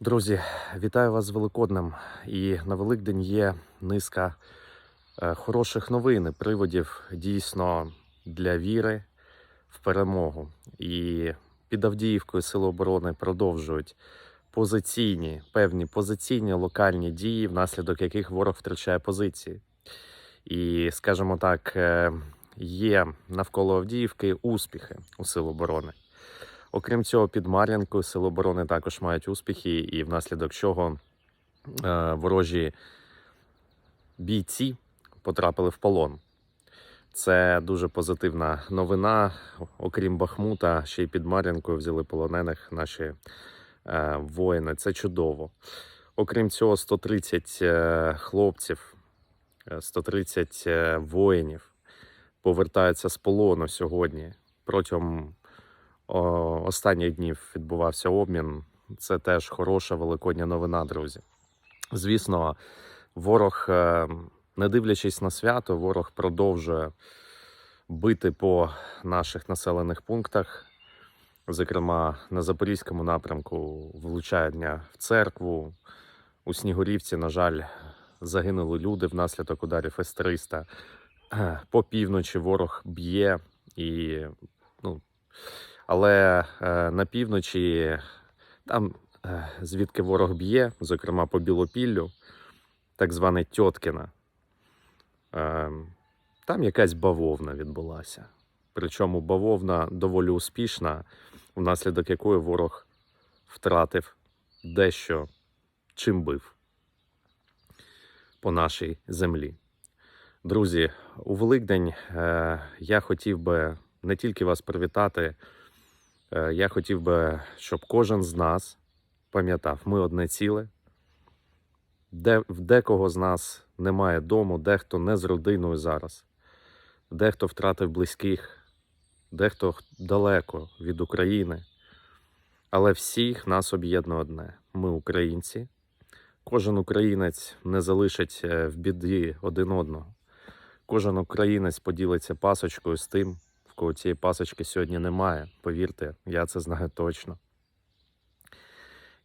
Друзі, вітаю вас з Великоднем. І на Великдень є низка е, хороших новин, приводів дійсно для віри в перемогу. І під Авдіївкою Сили оборони продовжують позиційні, певні позиційні локальні дії, внаслідок яких ворог втрачає позиції. І, скажімо так, е, є навколо Авдіївки успіхи у Сил оборони. Окрім цього, під Мар'янкою Сили оборони також мають успіхи, і внаслідок чого е, ворожі бійці потрапили в полон. Це дуже позитивна новина. Окрім Бахмута, ще й під Мар'янкою взяли полонених наші е, воїни. Це чудово. Окрім цього, 130 е, хлопців, е, 130 е, воїнів повертаються з полону сьогодні. Протягом останніх днів відбувався обмін. Це теж хороша великодня новина, друзі. Звісно, ворог, е, не дивлячись на свято, ворог продовжує бити по наших населених пунктах. Зокрема, на Запорізькому напрямку влучання в церкву. У Снігурівці, на жаль, загинули люди внаслідок ударів С-300. Е, По півночі ворог б'є і ну, але е, на півночі, там, е, звідки ворог б'є, зокрема по Білопіллю, так зване Тьоткіна, е, там якась бавовна відбулася. Причому бавовна доволі успішна, внаслідок якої ворог втратив дещо, чим бив по нашій землі. Друзі, у Великдень е, я хотів би не тільки вас привітати. Е, Я хотів би, щоб кожен з нас пам'ятав, ми одне ціле. Де, в декого з нас немає дому, дехто не з родиною зараз, дехто втратив близьких, дехто далеко від України. Але всіх нас об'єднує одне: ми українці. Кожен українець не залишить е, в біді один одного. Кожен українець поділиться пасочкою з тим, в цієї пасочки сьогодні немає. Повірте, я це знаю точно.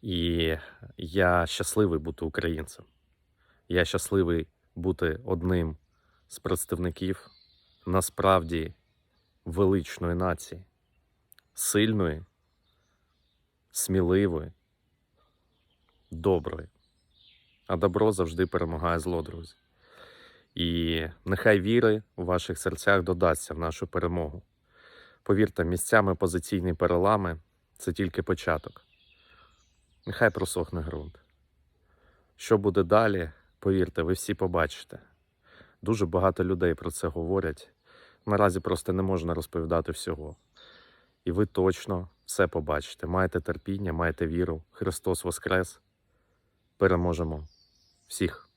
І я щасливий бути українцем. Я щасливий бути одним з представників насправді величної нації, сильної, сміливої, доброї. А добро завжди перемагає зло, друзі. І нехай віри у ваших серцях додасться в нашу перемогу. Повірте, місцями позиційні перелами це тільки початок. Нехай просохне ґрунт. Що буде далі, повірте, ви всі побачите. Дуже багато людей про це говорять. Наразі просто не можна розповідати всього. І ви точно все побачите. Маєте терпіння, маєте віру. Христос Воскрес. Переможемо всіх.